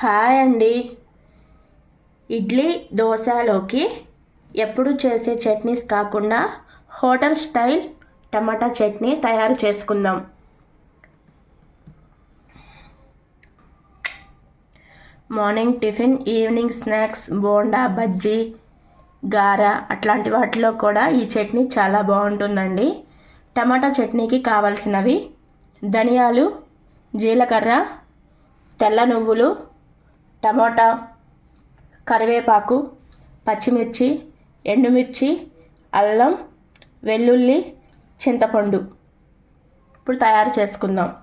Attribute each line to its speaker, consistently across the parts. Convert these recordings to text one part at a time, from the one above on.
Speaker 1: Hi అండి. ఇడ్లీ దోశలోకి ఎప్పుడు చేసే చట్నీస్ కాకుండా హోటల్ స్టైల్ టమాటా చట్నీ తయారు చేసుకుందాం. Morning tiffin evening snacks bonda bajji gare అట్లాంటి వాటిలో కూడా ఈ చట్నీ చాలా బాగుంటుందండి. టమాటా చట్నీకి కావాల్సినవి ధనియాలు జీలకర్ర తెల్ల నువ్వులు టమోటా కరివేపాకు పచ్చిమిర్చి ఎండుమిర్చి అల్లం వెల్లుల్లి చింతపండు. ఇప్పుడు తయారు చేసుకుందాం.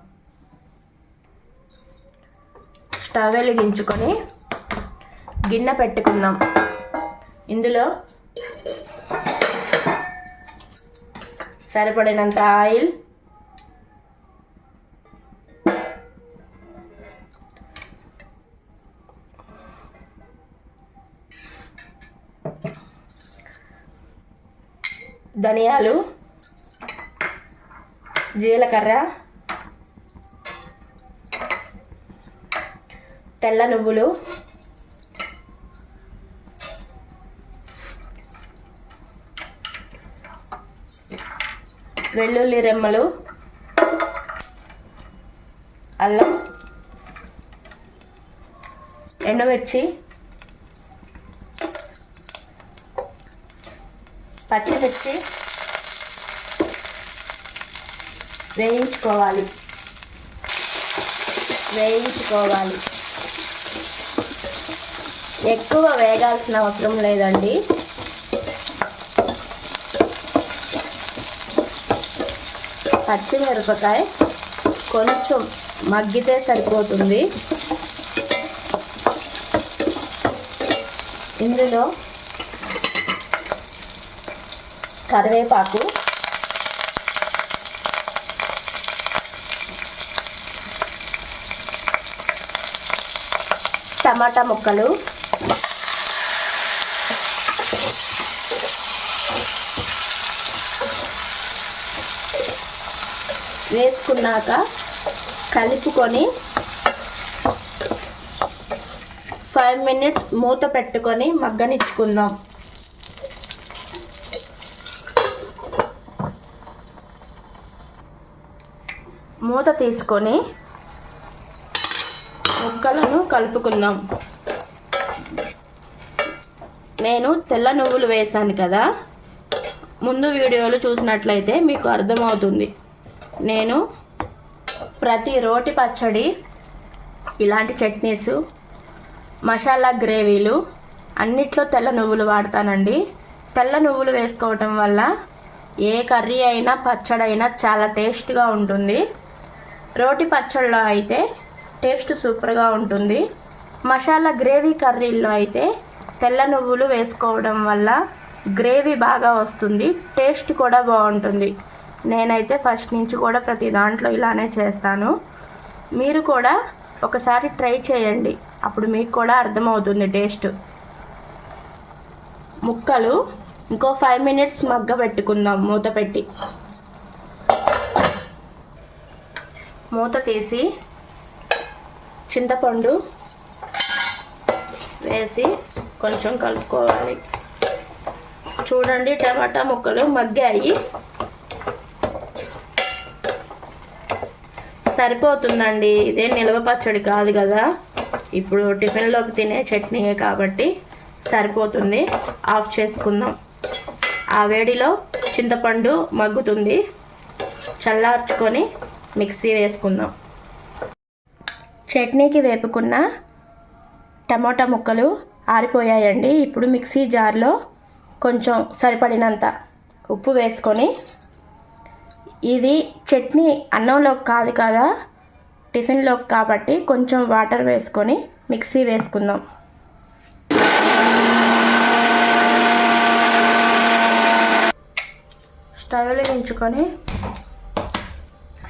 Speaker 1: స్టవ్ వెలిగించుకొని గిన్నె పెట్టుకుందాం. ఇందులో సరిపడినంత ఆయిల్ ధనియాలు జీలకర్ర తెల్ల నువ్వులు వెల్లుల్లి రెమ్మలు అల్లం ఎండుమిర్చి పచ్చిమిర్చి వేయించుకోవాలి. వేయించుకోవాలి. ఎక్కువ వేగాల్సిన అవసరం లేదండి. పచ్చిమిరపకాయ కొంచెం మగ్గితే సరిపోతుంది. ఇందులో కరివేపాకు. టమాటా ముక్కలు. వేసుకున్నాక కలుపుకొని ఫైవ్ మినిట్స్ మూత పెట్టుకొని మగ్గనిచ్చుకుందాం. మూత తీసుకొని ముక్కలను కలుపుకుందాం. నేను తెల్ల నువ్వులు వేసాను కదా. ముందు వీడియోలు చూసినట్లయితే మీకు అర్థమవుతుంది. నేను ప్రతి రోటి పచ్చడి ఇలాంటి చట్నీస్ మసాలా గ్రేవీలు అన్నిట్లో తెల్ల నువ్వులు వాడతానండి. తెల్ల నువ్వులు వేసుకోవటం వల్ల ఏ కర్రీ అయినా పచ్చడి అయినా చాలా టేస్ట్గా ఉంటుంది. రోటి పచ్చళ్ళలో అయితే టేస్ట్ సూపర్గా ఉంటుంది. మసాలా గ్రేవీ కర్రీల్లో అయితే తెల్ల నువ్వులు వేసుకోవడం వల్ల గ్రేవీ బాగా వస్తుంది టేస్ట్ కూడా బాగుంటుంది. నేనైతే ఫస్ట్ నుంచి కూడా ప్రతి దాంట్లో ఇలానే చేస్తాను. మీరు కూడా ఒకసారి ట్రై చేయండి అప్పుడు మీకు కూడా అర్థమవుతుంది టేస్ట్. ముక్కలు ఇంకో ఫైవ్ మినిట్స్ మగ్గ పెట్టుకుందాం మూత పెట్టి. మూత తీసి చింతపండు వేసి కొంచెం కలుపుకోవాలి. చూడండి టమాటా ముక్కలు మగ్గాయి. సరిపోతుందండి. ఇదే నిల్వ పచ్చడి కాదు కదా. ఇప్పుడు టిఫిన్లోకి తినే చట్నీయే కాబట్టి సరిపోతుంది. ఆఫ్ చేసుకుందాం. ఆ వేడిలో చింతపండు మగ్గుతుంది. చల్లార్చుకొని మిక్సీ వేసుకుందాం. చట్నీకి వేపుకున్న టమోటా ముక్కలు ఆరిపోయాయండి. ఇప్పుడు మిక్సీ జార్లో కొంచెం సరిపడినంత ఉప్పు వేసుకొని ఇది చట్నీ అన్నంలోకి కాదు కదా టిఫిన్లోకి కాబట్టి కొంచెం వాటర్ వేసుకొని మిక్సీ వేసుకుందాం. స్టవ్లు దించుకొని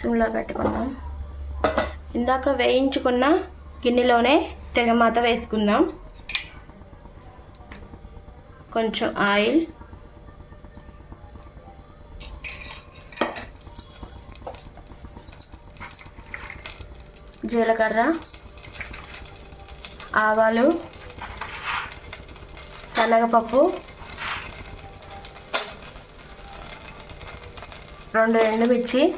Speaker 1: పాత్రలో పెట్టుకుందాం. ఇందాక వేయించుకున్న గిన్నెలోనే తెగమాత వేసుకుందాం. కొంచెం ఆయిల్. జీలకర్ర. ఆవాలు. శనగపప్పు. రెండు ఎండుమిర్చి.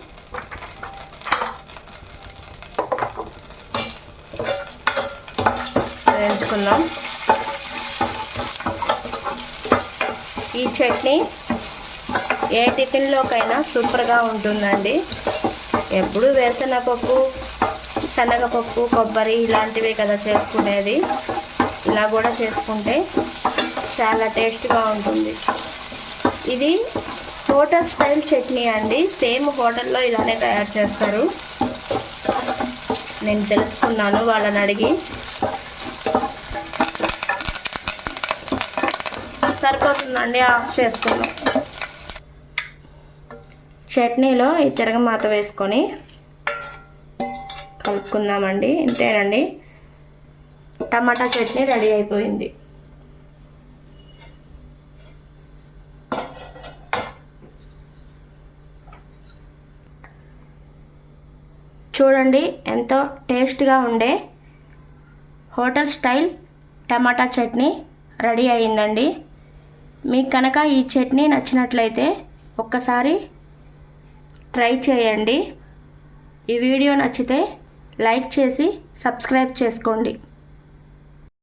Speaker 1: వేయించుకుందాం ఈ చట్నీ ఏ టిఫిన్లోకైనా సూపర్గా ఉంటుందండి. ఎప్పుడు వేరుశనగపప్పు శనగపప్పు కొబ్బరి ఇలాంటివే కదా చేసుకునేది. ఇలా కూడా చేసుకుంటే చాలా టేస్ట్గా ఉంటుంది. ఇది హోటల్ స్టైల్ చట్నీ అండి. సేమ్ హోటల్లో ఇలానే తయారు చేస్తారు. నేను తెలుసుకున్నాను వాళ్ళని అడిగి. సరిపోతుందండి ఆఫ్ చేసుకున్నాం చట్నీలో ఈ తిరగమాత వేసుకొని కలుపుకుందామండి. ఇంతేనండి. టమాటా చట్నీ రెడీ అయిపోయింది. చూడండి ఎంతో టేస్ట్గా ఉండే hotel style tomato chutney ready అయిందండి. మీకు కనుక ఈ చట్నీ నచ్చినట్లయితే ఒక్కసారి ట్రై చేయండి. ఈ వీడియో నచ్చితే లైక్ చేసి సబ్స్క్రైబ్ చేసుకోండి.